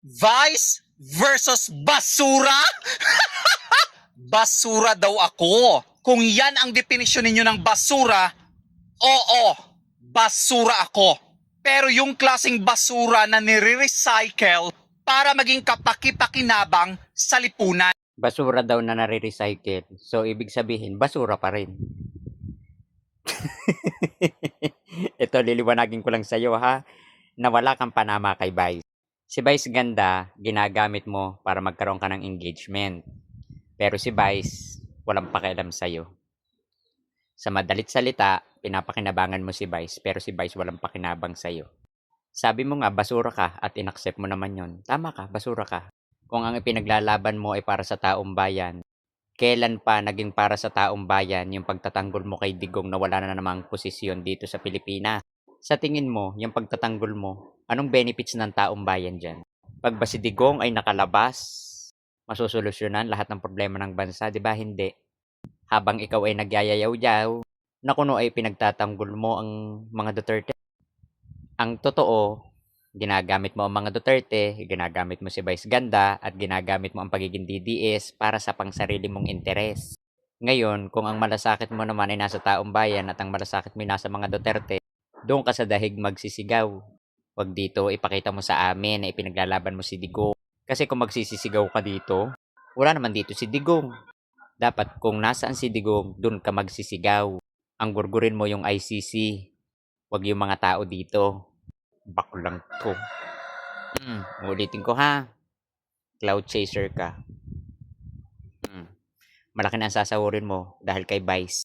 Vice versus basura? basura daw ako. Kung yan ang definisyon ninyo ng basura, oo, basura ako. Pero yung klaseng basura na nire-recycle para maging kapaki-pakinabang sa lipunan. basura daw na nare-recycle. So, ibig sabihin, basura pa rin. Ito, liliwanagin ko lang sa'yo ha, na wala kang panama kay Vice. Si Vice ganda, ginagamit mo para magkaroon ka ng engagement. Pero si Vice, walang pakialam sa'yo. Sa madalit salita, pinapakinabangan mo si Vice, pero si Vice walang pakinabang sa'yo. Sabi mo nga, basura ka at inaccept mo naman yon. Tama ka, basura ka kung ang ipinaglalaban mo ay para sa taong bayan, kailan pa naging para sa taong bayan yung pagtatanggol mo kay Digong na wala na namang posisyon dito sa Pilipinas? Sa tingin mo, yung pagtatanggol mo, anong benefits ng taong bayan dyan? Pag ba si Digong ay nakalabas, masusolusyonan lahat ng problema ng bansa, di ba? Hindi. Habang ikaw ay nagyayayaw-yaw, na kuno ay pinagtatanggol mo ang mga Duterte. Ang totoo, ginagamit mo ang mga Duterte, ginagamit mo si Vice Ganda, at ginagamit mo ang pagiging DDS para sa pangsarili mong interes. Ngayon, kung ang malasakit mo naman ay nasa taong bayan at ang malasakit mo ay nasa mga Duterte, doon ka sa dahig magsisigaw. Huwag dito ipakita mo sa amin na ipinaglalaban mo si Digong. Kasi kung magsisisigaw ka dito, wala naman dito si Digong. Dapat kung nasaan si Digong, doon ka magsisigaw. Ang gurgurin mo yung ICC. Huwag yung mga tao dito. Baklang to. Hmm, ulitin ko ha. Cloud chaser ka. Hmm. Malaki na ang sasahurin mo dahil kay Vice.